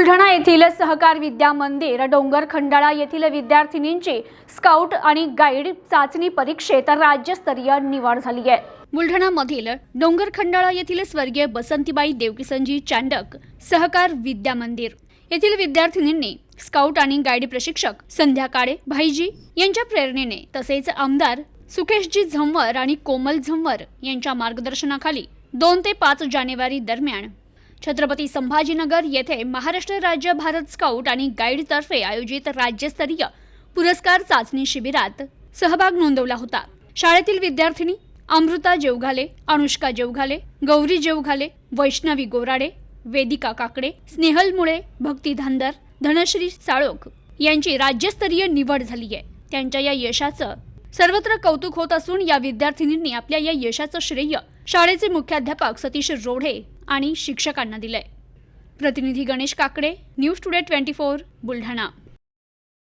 बुलढाणा येथील सहकार विद्या मंदिर डोंगर खंडाळा येथील विद्यार्थिनींची स्काउट आणि गाईड चाचणी परीक्षेत राज्यस्तरीय निवड झाली आहे. बुलढाणामधील डोंगर खंडाळा येथील स्वर्गीय बसंतीबाई देवकिसनजी चांडक सहकार विद्या मंदिर. येथील विद्यार्थिनींनी स्काउट आणि गाईड प्रशिक्षक संध्या काळे भाईजी यांच्या प्रेरणेने तसेच आमदार सुकेशजी झंवर आणि कोमल झंवर यांच्या मार्गदर्शनाखाली दोन ते पाच जानेवारी दरम्यान छत्रपती संभाजीनगर येथे महाराष्ट्र राज्य भारत स्काउट आणि गाईडतर्फे आयोजित राज्यस्तरीय पुरस्कार चाचणी शिबिरात सहभाग नोंदवला होता. शाळेतील विद्यार्थिनी अमृता जेवघाले अनुष्का जेवघाले गौरी जेवघाले वैष्णवी गोराडे वेदिका काकडे स्नेहल मुळे भक्ती धांदर धनश्री साळोख यांची राज्यस्तरीय निवड झाली आहे त्यांच्या या यशाचं सर्वत्र कौतुक होत असून या विद्यार्थिनींनी आपल्या या यशाचं श्रेय शाळेचे मुख्याध्यापक सतीश रोढे आणि शिक्षकांना दिलंय. प्रतिनिधी Ganesh Kakade news today twenty four Buldhana.